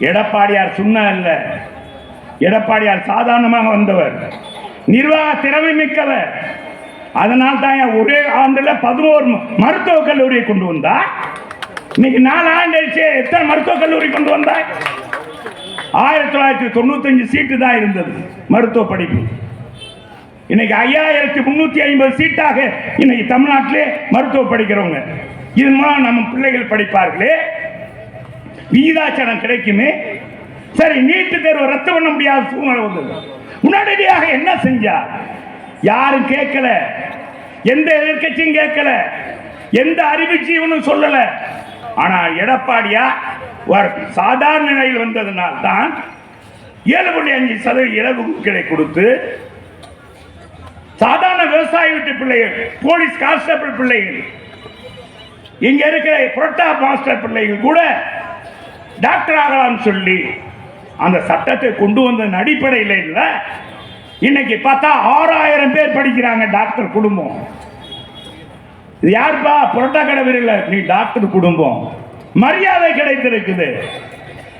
எடப்பாடியார் சுண்ணா அல்ல. எடப்பாடியார் சாதாரணமாக வந்தவர். நிர்வாக திறமை மிக்கவர். அதனால் தான் ஏன் ஒரே ஆண்டுல பதினோரு மருத்துவக் கல்லூரியை கொண்டு வந்தா இன்னைக்கு நாலு ஆண்டு ஆயிடுச்சு எத்தனை மருத்துவக் கல்லூரி கொண்டு வந்தா ஆயிரத்தி தொள்ளாயிரத்தி தொண்ணூத்தஞ்சு சீட்டு தான் இருந்தது மருத்துவ படிப்பு. இன்னைக்கு ஐயாயிரத்தி முன்னூத்தி ஐம்பது சீட்டாக இன்னைக்கு தமிழ்நாட்டிலே மருத்துவ படிக்கிறவங்க. இதன் மூலம் நம்ம பிள்ளைகள் படிப்பார்களே. விகிதாச்சாரம் கிடைக்குமே. சரி நீட்டு தேர்வு ரத்து பண்ண முடியாத சூழ்நிலை வந்தது. உடனடியாக என்ன செஞ்சார் யாரும் கேட்கல. எந்த எதிர்க்கட்சியும் கேட்கல. எந்த அறிவுஜீவனும் சொல்லல. ஆனா எடப்பாடியா ஒரு சாதாரண நிலையில் வந்ததனால் தான் ஏழு புள்ளி அஞ்சு சதவீத இலவுகளை கொடுத்து சாதாரண விவசாய வீட்டு பிள்ளைகள் போலீஸ் கான்ஸ்டபிள் பிள்ளைகள் இங்க இருக்கிற புரோட்டா மாஸ்டர் பிள்ளைகள் கூட டாக்டர் ஆகலாம்னு சொல்லி அந்த சட்டத்தை கொண்டு வந்ததன் அடிப்படையில் இல்லை. இன்னைக்கு பார்த்தா ஆறாயிரம் பேர் படிக்கிறாங்க டாக்டர் குடும்பம். இது யாருப்பா? புரட்டா கடை நீ டாக்டர் குடும்பம். மரியாதை கிடைத்திருக்குது.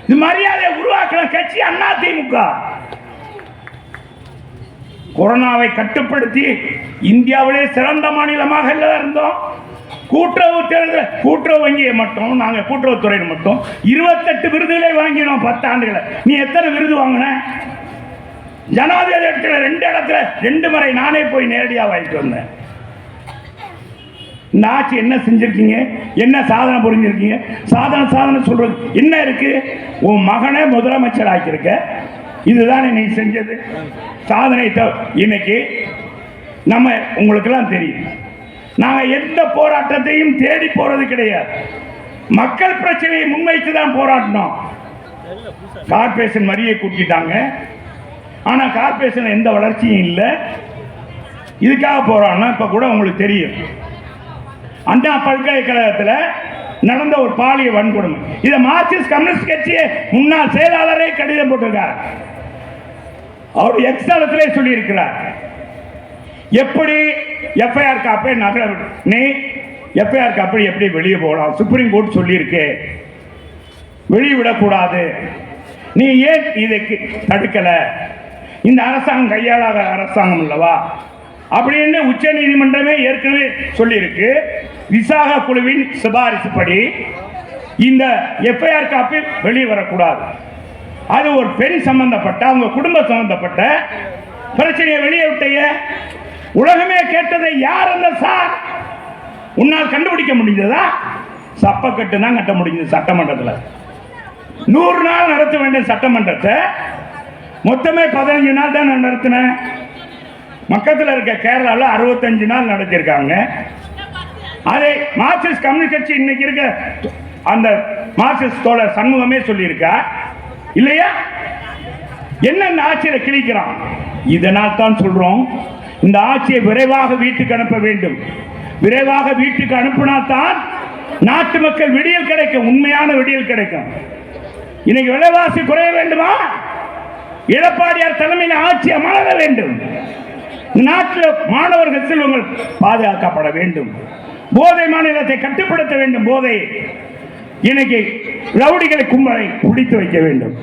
இது மரியாதை உருவாக்கின கட்சி அண்ணா திமுக. கொரோனாவை கட்டுப்படுத்தி இந்தியாவிலே சிறந்த மாநிலமாக இல்ல இருந்தோம். கூட்டுறவு தேர்தல் கூட்டுறவு வங்கியை மட்டும் நாங்கள் கூட்டுறவுத்துறையில் மட்டும் இருபத்தெட்டு விருதுகளை வாங்கினோம் பத்து ஆண்டுகளை. நீ எத்தனை விருது வாங்கின? ஜனாதிபதி இடத்துல ரெண்டு இடத்துல ரெண்டு முறை நானே போய் நேரடியாக வாங்கிட்டு வந்தேன். இந்த ஆட்சி என்ன செஞ்சுருக்கீங்க? என்ன சாதனை புரிஞ்சிருக்கீங்க? சாதனை சாதனை சொல்கிறது என்ன இருக்குது உன் மகனை முதலமைச்சர் ஆக்கியிருக்க. இதுதானே நீ செஞ்சது. சாதனை த- இன்னைக்கு நம்ம உங்களுக்கெல்லாம் தெரியும். நாங்கள் எந்த போராட்டத்தையும் தேடி போறது கிடையாது. மக்கள் பிரச்சனையை முன்வைத்து தான் போராடினோம். கார்பரேஷன் வரியை கூட்டிட்டாங்க. ஆனால் கார்பரேஷன் எந்த வளர்ச்சியும் இல்லை. இதுக்காக போறான்னா இப்போ கூட உங்களுக்கு தெரியும். அண்ணா பல்கலைக்கழகத்தில் நடந்த ஒரு பாலிய வன்கொடுமை. இதை மார்க்சிஸ்ட் கம்யூனிஸ்ட் கட்சியை முன்னாள் செயலாளரே கடிதம் போட்டிருக்கார். அவர் எக்ஸ்தலத்திலே சொல்லியிருக்கிறார். எப்படி எஃப்ஐஆர் காப்பே நகர நீ எஃப்ஐஆர் காப்பை எப்படி வெளியே போகலாம்? சுப்ரீம் கோர்ட் சொல்லியிருக்கு. வெளியே விடக்கூடாது. நீ ஏன் இதுக்கு தடுக்கல? இந்த அரசாங்கம் கையாளாத அரசாங்கம் அல்லவா? அப்படின்னு உச்ச நீதிமன்றமே ஏற்கனவே சொல்லியிருக்கு. விசாக குழுவின் சிபாரிசு படி இந்த எஃப்ஐஆர் காப்பி வெளியே வரக்கூடாது. அது ஒரு பெண் சம்பந்தப்பட்ட அவங்க குடும்பம் சம்பந்தப்பட்ட பிரச்சனையை வெளியே விட்டைய. உலகமே கேட்டதை யார் அந்த சார்? உன்னால் கண்டுபிடிக்க முடிஞ்சதா சப்பக்கட்டு தான் கட்ட முடிஞ்சது சட்டமன்றத்தில். நூறு நாள் நடத்த வேண்டிய சட்டமன்றத்தை மொத்தமே பதினஞ்சு நாள் தான் நான் நடத்தினேன் பக்கத்தில் இருக்க கேரளாவில் அறுபத்தஞ்சு நாள் நடத்தியிருக்காங்க அதை மார்க்சிஸ்ட் கம்யூனிஸ்ட் கட்சி இன்னைக்கு இருக்க அந்த மார்க்சிஸ்ட் தோழர் சண்முகமே சொல்லியிருக்கா? இல்லையா? என்னென்ன ஆட்சியில் கிழிக்கிறான்? இதனால் தான் சொல்கிறோம் இந்த ஆட்சியை விரைவாக வீட்டுக்கு அனுப்ப வேண்டும். விரைவாக வீட்டுக்கு அனுப்பினால்தான் நாட்டு மக்கள் விடியல் கிடைக்கும் உண்மையான விடியல் கிடைக்கும். இன்னைக்கு விலைவாசி குறைய வேண்டுமா? எடப்பாடியார் தலைமையில் ஆட்சி அமர வேண்டும். இந்த நாட்டில் மாணவர்கள் செல்வங்கள் பாதுகாக்கப்பட வேண்டும். போதை மாநிலத்தை கட்டுப்படுத்த வேண்டும். போதை. இன்னைக்கு ரவுடிகளை கும்பலை பிடித்து வைக்க வேண்டும்.